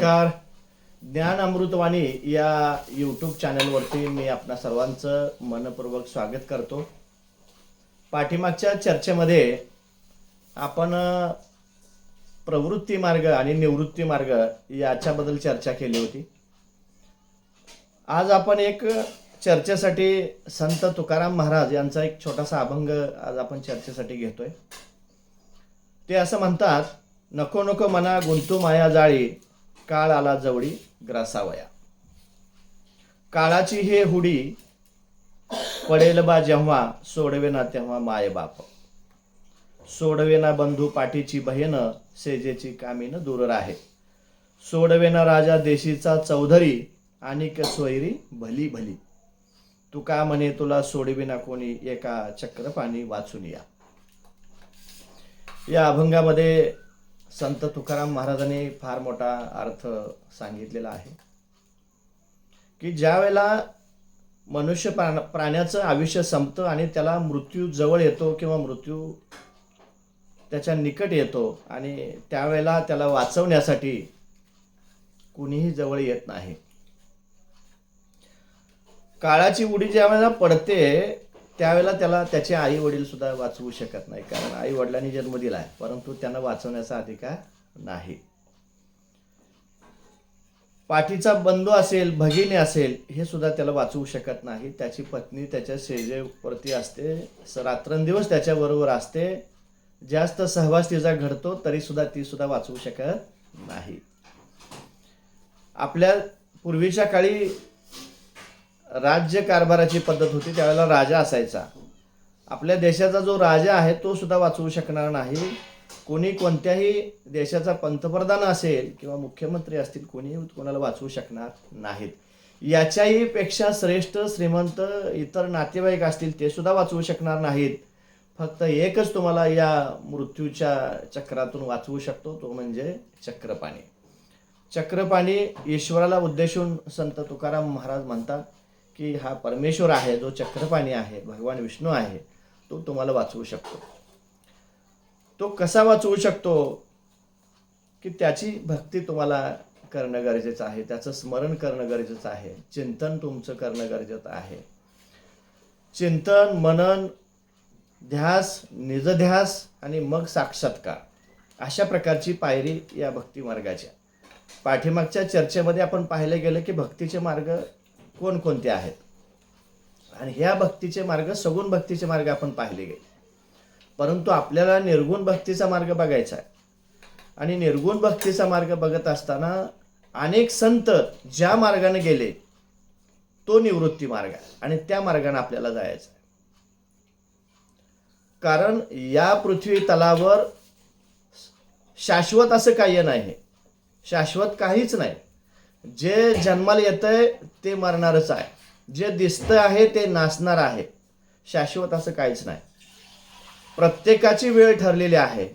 नमस्कार. ज्ञान अमृतवाणी या यूट्यूब चॅनलवरती मी आपणा सर्वांचं मनपूर्वक स्वागत करतो. पाठीमागच्या चर्चेमध्ये आपण प्रवृत्ती मार्ग आणि निवृत्ती मार्ग याच्याबद्दल चर्चा केली होती. आज आपण एक चर्चेसाठी संत तुकाराम महाराज यांचा एक छोटासा अभंग आज आपण चर्चेसाठी घेतोय. ते असं म्हणतात नको नको मना गुंतू माया जाळी काळ आला जवळी ग्रासावया. काळाची हे हुडी पडेल बा जेव्हा सोडवेना तेव्हा माय बाप. सोडवेना बंधू पाठीची बहीण सेजेची कामीन दूर राहे. सोडवेना राजा देशीचा चौधरी आणि सोयरी भली भली. तू का म्हणे तुला सोडविना कोणी एका चक्रपाणी वाचून या. या अभंगामध्ये संत तुकाराम महाराजांनी फार मोठा अर्थ सांगितलेला आहे. की ज्या वेळेला मनुष्य प्राण प्राण्याचं आयुष्य संपतं आणि त्याला मृत्यू जवळ येतो किंवा मृत्यू त्याच्या निकट येतो आणि त्यावेळेला त्याला वाचवण्यासाठी कुणीही जवळ येत नाही. काळाची उडी ज्या वेळेला पडते त्यावेळेला त्याला त्याचे आई वडील सुद्धा वाचवू शकत नाही कारण आई वडिलांनी जन्म दिला आहे परंतु त्यांना वाचवण्याचा अधिकार नाही. पाठीचा बंधू असेल भगिनी असेल हे सुद्धा त्याला वाचवू शकत नाही. त्याची पत्नी त्याच्या शेजेवरती असते रात्रंदिवस त्याच्याबरोबर असते. जास्त सहवास तिचा घडतो तरी सुद्धा ती सुद्धा वाचवू शकत नाही. आपल्या पूर्वीच्या काळी राज्य कारभाराची पद्धत होती त्यावेळेला राजा असायचा. आपल्या देशाचा जो राजा आहे तो सुद्धा वाचवू शकणार नाही. कोणी कोणत्याही देशाचा पंतप्रधान असेल किंवा मुख्यमंत्री असतील कोणी कोणाला वाचवू शकणार नाहीत. याच्याही पेक्षा श्रेष्ठ श्रीमंत इतर नातेवाईक असतील ते सुद्धा वाचवू शकणार नाहीत. फक्त एकच तुम्हाला या मृत्यूच्या चक्रातून वाचवू शकतो तो म्हणजे चक्रपाणी. चक्रपाणी ईश्वराला उद्देशून संत तुकाराम महाराज म्हणतात की हा परमेश्वर आहे जो चक्रपाणी आहे भगवान विष्णू आहे तो तुम्हाला वाचवू शकतो. तो कसा वाचवू शकतो? की त्याची भक्ती तुम्हाला करणं गरजेचं आहे त्याचं स्मरण करणं गरजेचं आहे चिंतन तुमचं करणं गरजेचं आहे. चिंतन मनन ध्यास निजध्यास आणि मग साक्षात्कार अशा प्रकारची पायरी या भक्ती मार्गाच्या पाठीमागच्या चर्चेमध्ये आपण पाहिलं गेलं की भक्तीचे मार्ग कोणकोणते आहेत? आणि ह्या भक्तीचे मार्ग सगुण भक्तीचे मार्ग आपण पाहिले गेले. परंतु आपल्याला निर्गुण भक्तीचा मार्ग बघायचा आहे. आणि निर्गुण भक्तीचा मार्ग बघत असताना अनेक संत ज्या मार्गाने गेले तो निवृत्ती मार्ग आहे. आणि त्या मार्गाने आपल्याला जायचं आहे. कारण या पृथ्वी तलावर शाश्वत असं काही नाही. शाश्वत काहीच नाही. जे जन्माला येतंय ते मरणारच आहे. जे दिसतं आहे ते नाचणार आहे. शाश्वत असं काहीच नाही. प्रत्येकाची वेळ ठरलेली आहे.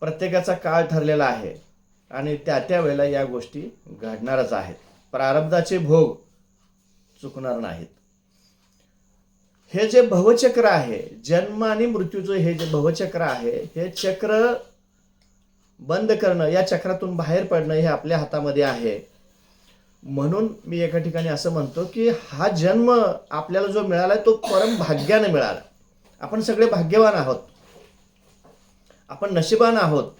प्रत्येकाचा काळ ठरलेला आहे. आणि त्या त्या वेळेला या गोष्टी घडणारच आहेत. प्रारब्धाचे भोग चुकणार नाहीत. हे जे भवचक्र आहे जन्म आणि मृत्यूचं हे जे भवचक्र आहे हे चक्र बंद करणं या चक्रातून बाहेर पडणं हे आपल्या हातामध्ये आहे. म्हणून मी एका ठिकाणी असं म्हणतो की हा जन्म आपल्याला जो मिळाला तो परम भाग्याने मिळाला. आपण सगळे भाग्यवान आहोत. आपण नशिबान आहोत.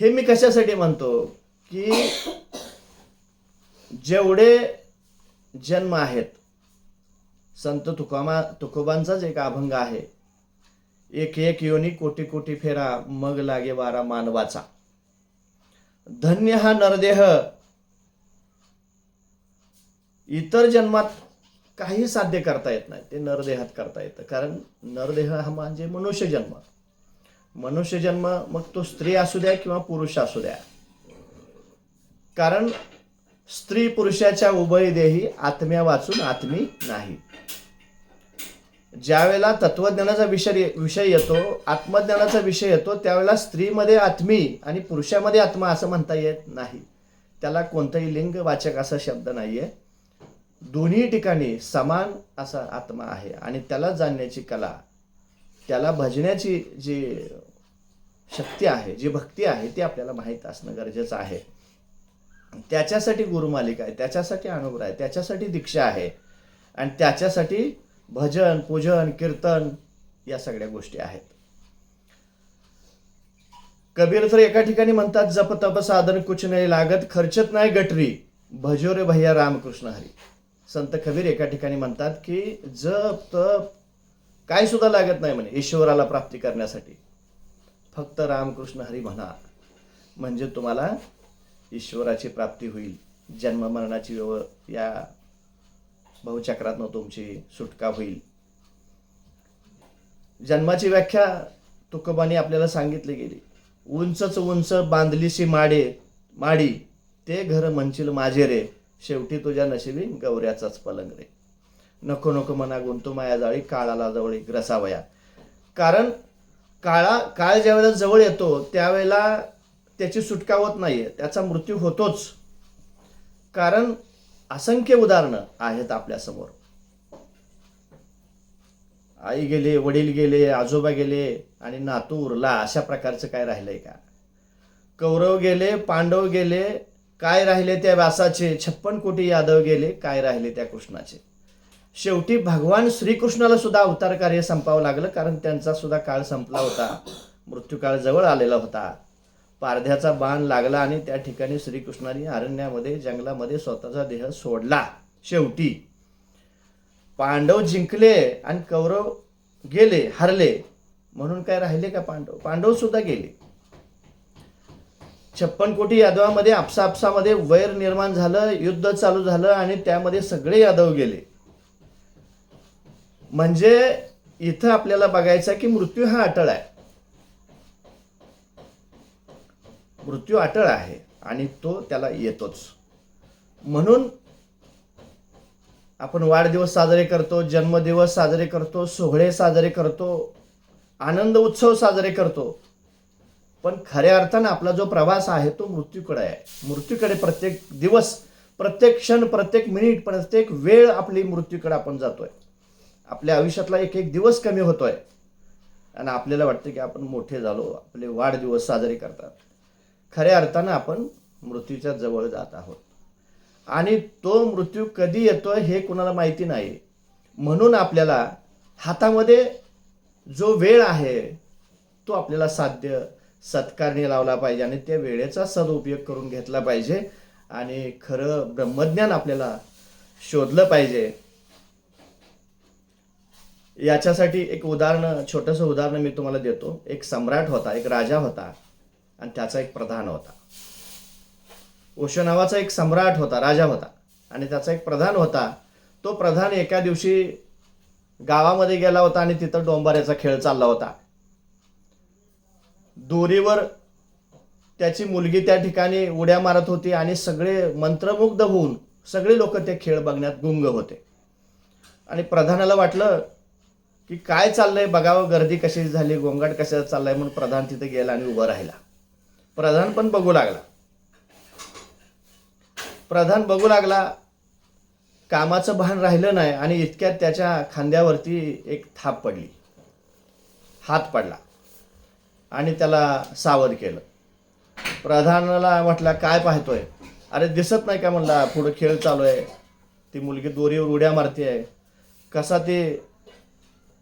हे मी कशासाठी म्हणतो की जेवढे जन्म आहेत संत तुकामा तुकोबांचाच एक अभंग आहे. एक एक योनी कोटी कोटी फेरा मग लागे वारा मानवाचा. धन्य हा नरदेह. इतर जन्मात काही साध्य करता येत नाही ते नरदेहात करता येतं. कारण नरदेह हा म्हणजे मनुष्य जन्म. मनुष्य जन्म मग तो स्त्री असू द्या किंवा पुरुष असू द्या. कारण स्त्री पुरुषाच्या उभय देही आत्म्या वाचून आत्मी नाही. ज्यावेळेला तत्वज्ञानाचा विषय विषय येतो आत्मज्ञानाचा विषय येतो त्यावेळेला स्त्रीमध्ये आत्मी आणि पुरुषामध्ये आत्मा असं म्हणता येत नाही. त्याला कोणताही लिंग वाचक असा शब्द नाही आहे दोन्ही ठिकाणी समान असा आत्मा आहे आणि त्याला जाणण्याची कला त्याला भजण्याची जी शक्ती आहे जी भक्ती आहे ती आपल्याला माहीत असणं गरजेचं आहे. त्याच्यासाठी गुरुमालिका आहे त्याच्यासाठी अनुग्रह आहे त्याच्यासाठी दीक्षा आहे आणि त्याच्यासाठी भजन पूजन कीर्तन या सगळ्या गोष्टी आहेत. कबीर तर एका ठिकाणी म्हणतात जप तप साधन कुछ नाही लागत खर्चत नाही गटरी. भजो रे भैया रामकृष्ण हरी. संत कबीर एका ठिकाणी म्हणतात की जप तप काय सुद्धा लागत नाही म्हणे ईश्वराला प्राप्ती करण्यासाठी. फक्त रामकृष्ण हरी म्हणा म्हणजे तुम्हाला ईश्वराची प्राप्ती होईल जन्म मरणाची व्यव या बहुचक्रातनं तुमची सुटका होईल. जन्माची व्याख्या तुकोबानी आपल्याला सांगितली गेली. उंचच उंच बांधलीशी माडे माडी ते घर म्हणशील माझे रे. शेवटी तुझ्या नशिबी गौऱ्याचाच पलंग रे. नको नको मना गुंतू माया जाळी काळाला जवळी ग्रसावया. कारण काळा काळ ज्यावेळेला जवळ येतो त्यावेळेला त्याची सुटका होत नाहीये. त्याचा मृत्यू होतोच. कारण असंख्य उदाहरणं आहेत आपल्यासमोर. आई गेले वडील गेले आजोबा गेले आणि नातू उरला अशा प्रकारचं काय राहिलंय का? कौरव गेले पांडव गेले काय राहिले त्या व्यासाचे? छप्पन कोटी यादव गेले काय राहिले त्या कृष्णाचे? शेवटी भगवान श्रीकृष्णाला सुद्धा अवतार कार्य संपावं लागलं कारण त्यांचा सुद्धा काळ संपला होता. मृत्यूकाळ जवळ आलेला होता. पारध्याचा बाण लागला आणि त्या ठिकाणी श्रीकृष्णाने अरण्यामध्ये जंगलामध्ये स्वतःचा देह सोडला. शेवटी पांडव जिंकले आणि कौरव गेले हरले. म्हणून काय राहिले का पांडव? पांडव सुद्धा गेले. छप्पन कोटी यादवामध्ये आपसापसामध्ये वैर निर्माण झालं युद्ध चालू झालं आणि त्यामध्ये सगळे यादव गेले. म्हणजे इथं आपल्याला बघायचं की मृत्यू हा अटळ आहे. मृत्यू अटळ आहे आणि तो त्याला येतोच. म्हणून आपण वाढदिवस साजरे करतो जन्मदिवस साजरे करतो सोहळे साजरे करतो आनंद उत्सव साजरे करतो. पण खऱ्या अर्थानं आपला जो प्रवास आहे तो मृत्यूकडे आहे. मृत्यूकडे प्रत्येक दिवस प्रत्येक क्षण प्रत्येक मिनिट प्रत्येक वेळ आपली मृत्यूकडे आपण जातोय. आपल्या आयुष्यातला एक एक दिवस कमी होतोय. आणि आपल्याला वाटतं की आपण मोठे झालो आपले वाढदिवस साजरे करतात. खऱ्या अर्थानं आपण मृत्यूच्या जवळ जात आहोत. आणि तो मृत्यू कधी येतो हे कुणाला माहिती नाही. म्हणून आपल्याला हातामध्ये जो वेळ आहे तो आपल्याला साध्य सत्कारणी लावला पाहिजे आणि त्या वेळेचा सदुपयोग करून घेतला पाहिजे आणि खरं ब्रह्मज्ञान आपल्याला शोधलं पाहिजे. याच्यासाठी एक उदाहरण छोटंसं उदाहरण मी तुम्हाला देतो. एक सम्राट होता एक राजा होता. आणि त्याचा एक प्रधान होता. ओशो नावाचा एक सम्राट होता राजा होता. आणि त्याचा एक प्रधान होता. तो प्रधान एका दिवशी गावामध्ये गेला होता आणि तिथं डोंबाऱ्याचा खेळ चालला होता. दोरीवर त्याची मुलगी त्या ठिकाणी उड्या मारत होती आणि सगळे मंत्रमुग्ध होऊन सगळे लोक ते खेळ बघण्यात गुंग होते. आणि प्रधानाला वाटलं की काय चाललंय? बघावं गर्दी कशी झाली गोंगाट कशा चाललाय म्हणून प्रधान तिथे गेला आणि उभं राहिला. प्रधान पण बघू लागला. प्रधान बघू लागला कामाचं भान राहिलं नाही आणि इतक्यात त्याच्या खांद्यावरती एक थाप पडली. हात पडला. आणि त्याला सावध केलं. प्रधानाला म्हटलं काय पाहतोय? अरे दिसत नाही का म्हणला पुढं खेळ चालू आहे. ती मुलगी दोरीवर उड्या मारते आहे कसा ते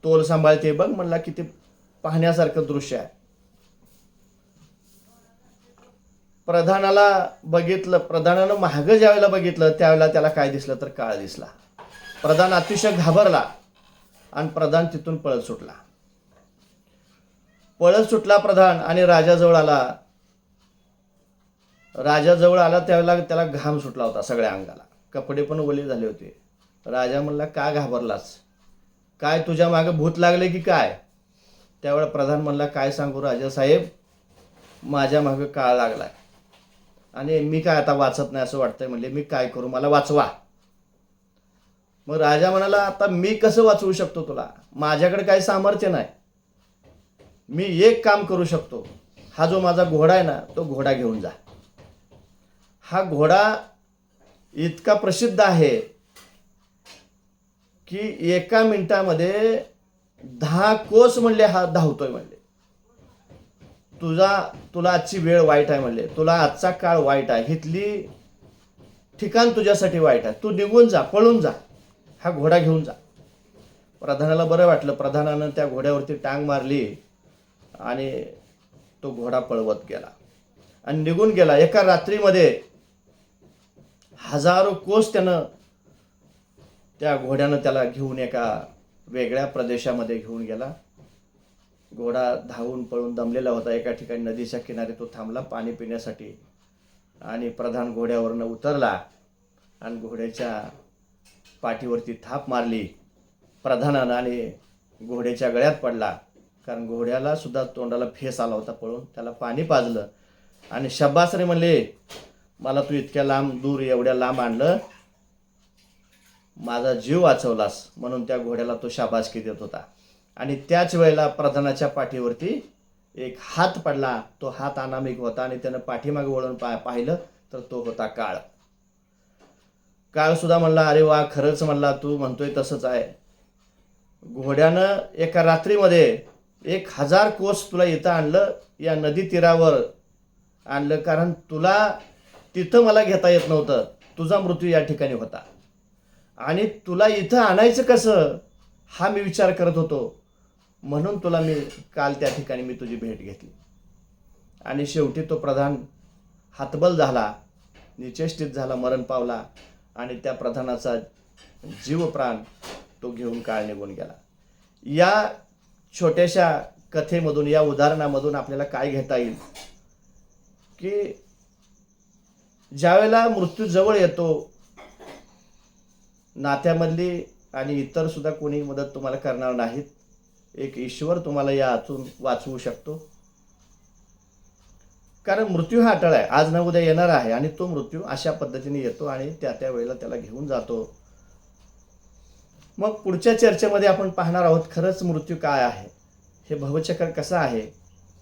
तोल सांभाळते बघ. म्हणला किती पाहण्यासारखं दृश्य आहे. प्रधानाला बघितलं प्रधानानं मागं ज्यावेळेला बघितलं त्यावेळेला त्याला काय दिसलं तर काळ दिसला. प्रधान अतिशय घाबरला आणि प्रधान तिथून पळत सुटला. पळत सुटला प्रधान आणि राजाजवळ आला. राजाजवळ आला त्यावेळेला त्याला घाम सुटला होता सगळ्या अंगाला. कपडे पण ओले झाले होते. राजा म्हणला का घाबरलास? काय तुझ्या मागे भूत लागले की काय? त्यावेळेला प्रधान म्हणला काय सांगू राजा साहेब? माझ्या मागे काळ लागलाय. आणि मी काय आता वाचत नाही असं वाटतंय म्हणले मी काय करू? मला वाचवा. मग राजा म्हणाला आता मी कसं वाचवू शकतो तुला? माझ्याकडे काही सामर्थ्य नाही. मी एक काम करू शकतो. हा जो माझा घोडा आहे ना तो घोडा घेऊन जा. हा घोडा इतका प्रसिद्ध आहे की एका मिनिटामध्ये दहा कोस म्हणले हा धावतोय म्हणले. तुझा तुला आजची वेळ वाईट आहे म्हणले. तुला आजचा काळ वाईट आहे. इथली ठिकाण तुझ्यासाठी वाईट आहे. तू निघून जा पळून जा. हा घोडा घेऊन जा. प्रधानाला बरं वाटलं. प्रधानानं त्या घोड्यावरती टांग मारली आणि तो घोडा पळवत गेला. आणि निघून गेला. एका रात्रीमध्ये हजारो कोस त्यानं त्या घोड्यानं त्याला घेऊन एका वेगळ्या प्रदेशामध्ये घेऊन गेला. घोडा धावून पळून दमलेला होता. एका ठिकाणी नदीच्या किनारी तो थांबला पाणी पिण्यासाठी. आणि प्रधान घोड्यावरनं उतरला आणि घोड्याच्या पाठीवरती थाप मारली. प्रधानानं आणि घोड्याच्या गळ्यात पडला. कारण घोड्याला सुद्धा तोंडाला फेस आला होता पळून. त्याला पाणी पाजलं. आणि शब्बास रे म्हणले मला तू इतक्या लांब दूर एवढ्या लांब आणलं. माझा जीव वाचवलास. म्हणून त्या घोड्याला तो शाबासकी देत होता. आणि त्याच वेळेला प्रधानाच्या पाठीवरती एक हात पडला. तो हात अनामिक होता आणि त्यानं पाठीमागे वळून पा पाहिलं तर तो होता काळ. काळ सुद्धा म्हणला अरे वा खरंच म्हणला तू म्हणतोय तसंच आहे. घोड्यानं एका रात्रीमध्ये एक हजार कोस तुला इथं आणलं या नदी तीरावर आणलं कारण तुला तिथं मला घेता येत नव्हतं. तुझा मृत्यू या ठिकाणी होता. आणि तुला इथं आणायचं कसं हा मी विचार करत होतो. म्हणून तुला मी काल त्या ठिकाणी मी तुझी भेट घेतली. आणि शेवटी तो प्रधान हातबल झाला निचेष्टित झाला मरण पावला आणि त्या प्रधानाचा जीव प्राण तो घेऊन काळ निघून गेला. या छोट्याशा कथेमधून या उदाहरणामधून आपल्याला काय घेता येईल? की ज्यावेळेला मृत्यू जवळ येतो नात्यामधली आणि इतर सुद्धा कोणी मदत तुम्हाला करणार नाहीत एक ईश्वर तुम्हाला या आतून वाचवू शकतो. कारण मृत्यू हा अटळ आहे. आज न उद्या येणार आहे आणि तो मृत्यू अशा पद्धतीने येतो आणि त्या त्या वेळेला त्याला घेऊन जातो. मग पुढच्या चर्चेमध्ये आपण पाहणार आहोत खरंच मृत्यू काय आहे? हे भवचक्र कसं आहे?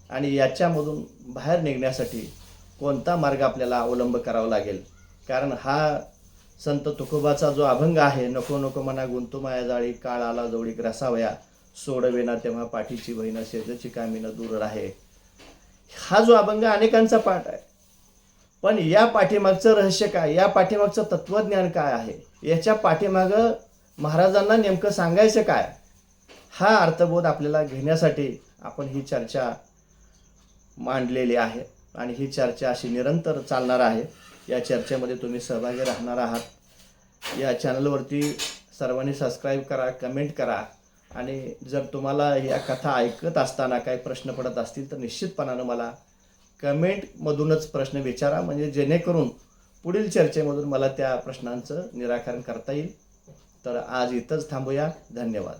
आणि याच्यामधून बाहेर निघण्यासाठी कोणता मार्ग आपल्याला अवलंब करावा लागेल? कारण हा संत तुकोबाचा जो अभंग आहे नको नको मना गुंतुमाया जाळी काळ आला जवळी ग्रासावया सोडवेना तेव्हा पाठीची बहीण शेजाची कामीनं दूर राहे हा जो अभंग अनेकांचा पाठ आहे. पण या पाठीमागचं रहस्य काय? या पाठीमागचं तत्वज्ञान काय आहे? याच्या पाठीमागं महाराजांना नेमकं सांगायचं काय? हा अर्थबोध आपल्याला घेण्यासाठी आपण ही चर्चा मांडलेली आहे आणि ही चर्चा अशी निरंतर चालणार आहे. या चर्चेमध्ये तुम्ही सहभागी राहणार आहात. या चॅनलवरती सर्वांनी सबस्क्राईब करा कमेंट करा. आणि जर तुम्हाला या कथा ऐकत असताना काही प्रश्न पडत असतील तर निश्चितपणानं मला कमेंटमधूनच प्रश्न विचारा. म्हणजे जेणेकरून पुढील चर्चेमधून मला त्या प्रश्नांचं निराकरण करता येईल. तर आज इथंच थांबूया. धन्यवाद.